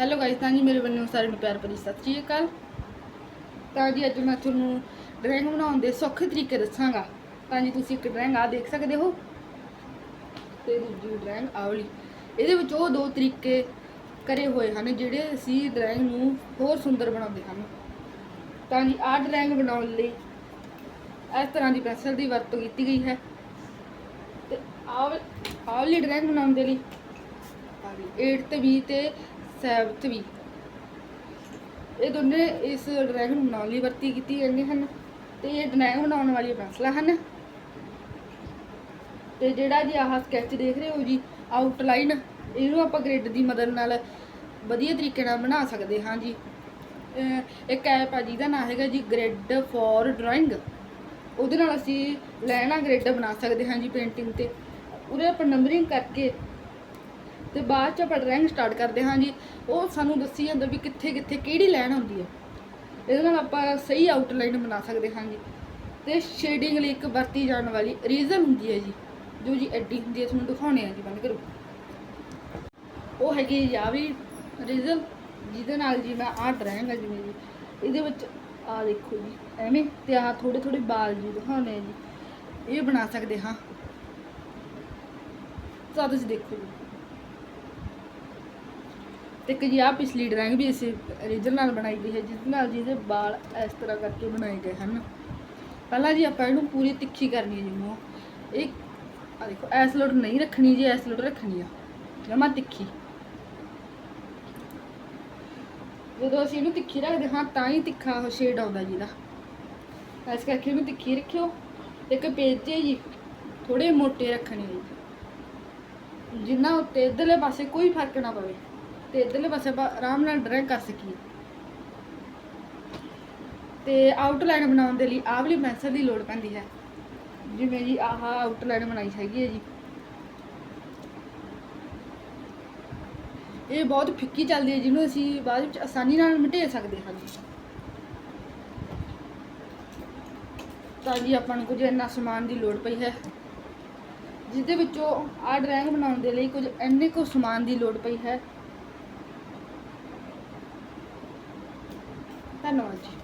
Hello guys, ਤਾਂ ਜੀ ਮੇਰੇ ਵੱਲੋਂ ਸਾਰਿਆਂ ਨੂੰ ਪਿਆਰ ਭਰੀ ਸਤਿ ਸ਼੍ਰੀ ਅਕਾਲ। ਤਾਂ ਜੀ ਅੱਜ ਮੈਂ ਤੁਹਾਨੂੰ ਡਰਾਇੰਗ ਬਣਾਉਣ ਦੇ ਸੌਖੇ ਤਰੀਕੇ ਦੱਸਾਂਗਾ। ਤਾਂ ਜੀ ਤੁਸੀਂ ਇੱਕ ਡਰਾਇੰਗ ਆ ਦੇਖ ਸਕਦੇ ਹੋ ਤੇ ਦੂਜੀ ਡਰਾਇੰਗ ਆਵਲੀ ਇਹਦੇ ਵਿੱਚ ਉਹ ਦੋ ਤਰੀਕੇ ਕਰੇ ਹੋਏ ਹਨ ਜਿਹੜੇ ਅਸੀਂ ਡਰਾਇੰਗ ਨੂੰ ਹੋਰ ਸੁੰਦਰ ਬਣਾਉਂਦੇ ਹਨ। ਤਾਂ ਜੀ ਆਹ ਡਰਾਇੰਗ ਬਣਾਉਣ ਲਈ ਇਸ ਤਰ੍ਹਾਂ ਦੀ ਪੈਨਸਲ ਦੀ ਵਰਤੋਂ ਕੀਤੀ ਗਈ ਹੈ। ਤੇ ਆਹ ਵਾਲੀ- ਆਹ ਡਰਾਇੰਗ ਬਣਾਉਣ ਦੇ ਲਈ 8th ਵੀ ਤੇ 7th ਵੀ। ਇਹ ਦੋਨੇ ਇਸ ਡਰਾਇੰਗ ਨੂੰ ਬਣਾਉਣ ਲਈ ਵਰਤੀ ਕੀਤੀ ਜਾਂਦੀਆਂ ਹਨ ਤੇ ਇਹ ਡਰਾਇੰਗ ਬਣਾਉਣ ਵਾਲੀਆਂ ਪੈਨਸਲਾਂ ਹਨ। ਤੇ ਜਿਹੜਾ ਜੀ ਆਹ ਸਕੈਚ ਦੇਖ ਰਹੇ ਹੋ ਜੀ ਆਊਟਲਾਈਨ ਇਹਨੂੰ ਆਪਾਂ ਗ੍ਰਿਡ ਦੀ ਮਦਦ ਨਾਲ ਵਧੀਆ ਤਰੀਕੇ ਨਾਲ ਬਣਾ ਸਕਦੇ ਹਾਂ ਜੀ। ਇੱਕ ਐਪ ਆ ਜਿਹਦਾ ਨਾਮ ਹੈਗਾ ਜੀ ਗ੍ਰਿਡ ਫॉर ਡਰਾਇੰਗ ਉਹਦੇ ਨਾਲ ਅਸੀਂ ਲੈਣਾ ਗ੍ਰਿਡ ਬਣਾ ਸਕਦੇ ਹਾਂ ਜੀ ਪੇਂਟਿੰਗ ਤੇ। ਉਹਦੇ ਆਪਾਂ ਨੰਬਰਿੰਗ ਕਰਕੇ ਤੇ ਬਾਅਦ ਚ ਆਪਾਂ ਡਰਾਇੰਗ ਸਟਾਰਟ ਕਰਦੇ ਹਾਂ ਜੀ। ਉਹ ਸਾਨੂੰ ਦੱਸੀ ਜਾਂਦਾ ਵੀ ਕਿੱਥੇ ਕਿੱਥੇ ਕਿਹੜੀ ਲਾਈਨ ਹੁੰਦੀ ਹੈ ਇਹਦੇ ਨਾਲ ਆਪਾਂ ਸਹੀ ਆਊਟਲਾਈਨ ਬਣਾ ਸਕਦੇ ਹਾਂ ਜੀ। ਤੇ ਸ਼ੇਡਿੰਗ ਲਈ ਇੱਕ ਵਰਤੀ ਜਾਣ ਵਾਲੀ ਰੀਜ਼ਨ ਹੁੰਦੀ ਹੈ ਜੀ, ਜੋ ਜੀ ਐਡੀ ਹੁੰਦੀ ਹੈ ਤੁਹਾਨੂੰ ਦਿਖਾਉਣੇ ਆ ਜੀ ਬੰਦ ਕਰੋ ਉਹ ਹੈਗੀ ਜੀ ਆ ਵੀ ਰੀਜ਼ਨ ਜਿਹਦੇ ਨਾਲ ਜੀ ਮੈਂ ਆਹ ਡਰਾਇੰਗ ਆ ਜਿਵੇਂ ਜੀ। ਇਹਦੇ ਵਿੱਚ ਆ ਦੇਖੋ ਜੀ, ਐਵੇਂ ਤੇ ਆਹ ਥੋੜੇ ਥੋੜੇ ਬਾਲ ਜੀ ਦਿਖਾਉਣੇ ਆ ਜੀ। ਇਹ ਬਣਾ ਸਕਦੇ ਹਾਂ। ਤਾਂ ਤੁਸੀਂ ਦੇਖੋ ਜੀ। ਤੇ ਇੱਕ ਜੀ ਆ ਪਿਛਲੀ ਡਰਾਇੰਗ ਵੀ ਇਸੇ ਰੀਜਨ ਨਾਲ ਬਣਾਈ ਗਈ ਹੈ, ਜਿਸ ਨਾਲ ਜੀ ਇਹਦੇ ਵਾਲ ਇਸ ਤਰ੍ਹਾਂ ਕਰਕੇ ਬਣਾਏ ਗਏ ਹਨ। ਪਹਿਲਾਂ ਜੀ ਆਪਾਂ ਇਹਨੂੰ ਪੂਰੀ ਤਿੱਖੀ ਕਰਨੀ ਹੈ ਜਿਹਨੂੰ ਇਹ ਆ ਦੇਖੋ ਐਸ ਲੋਟ ਨਹੀਂ ਰੱਖਣੀ ਜੀ ਐਸ ਲੋਟ ਰੱਖਣੀ ਆ। ਜਮਾ ਤਿੱਖੀ। ਜਦੋਂ ਅਸੀਂ ਇਹਨੂੰ ਤਿੱਖੀ ਰੱਖਦੇ ਹਾਂ, ਤਾਂ ਹੀ ਤਿੱਖਾ ਸ਼ੇਡ ਆਉਂਦਾ ਜੀ ਦਾ ਇਸ ਕਰਕੇ ਇਹਨੂੰ ਤਿੱਖੀ ਰੱਖਿਓ। ਇੱਕ ਪੇਜ ਜੀ ਥੋੜੇ ਮੋਟੇ ਰੱਖਣੇ ਜੀ। ਜਿੰਨਾ ਉੱਤੇ ਇਧਰਲੇ ਪਾਸੇ ਕੋਈ ਫ਼ਰਕ ਨਾ ਪਵੇ। ਤੇ ਇਧਰਲੇ ਪਾਸੇ ਆਪਾਂ ਆਰਾਮ ਨਾਲ ਡਰਾਇੰਗ ਕਰ ਸਕੀਏ। ਤੇ ਆਊਟਲਾਈਨ ਬਣਾਉਣ ਦੇ ਲਈ ਆਹ ਵਾਲੀ ਪੈਨਸਲ ਦੀ ਲੋੜ ਪੈਂਦੀ ਹੈ। ਜਿਵੇਂ ਜੀ ਆਹ ਆਊਟਲਾਈਨ ਬਣਾਈ ਹੈਗੀ ਹੈ ਜੀ। ਇਹ ਬਹੁਤ ਫਿੱਕੀ ਚੱਲਦੀ ਹੈ, ਜਿਹਨੂੰ ਅਸੀਂ ਬਾਅਦ ਵਿੱਚ ਆਸਾਨੀ ਨਾਲ ਮਿਟੇ ਸਕਦੇ ਹਾਂ ਜੀ। ਤਾਂ ਜੀ ਆਪਾਂ ਨੂੰ ਕੁਝ ਇੰਨਾ ਸਮਾਨ ਦੀ ਲੋੜ ਪਈ ਹੈ। ਜਿਸ ਦੇ ਵਿੱਚੋਂ ਆਹ ਡਰਾਇੰਗ ਬਣਾਉਣ ਦੇ ਲਈ ਕੁਝ ਇੰਨੇ ਕੁ ਸਮਾਨ ਦੀ ਲੋੜ ਪਈ ਹੈ। Boa noite.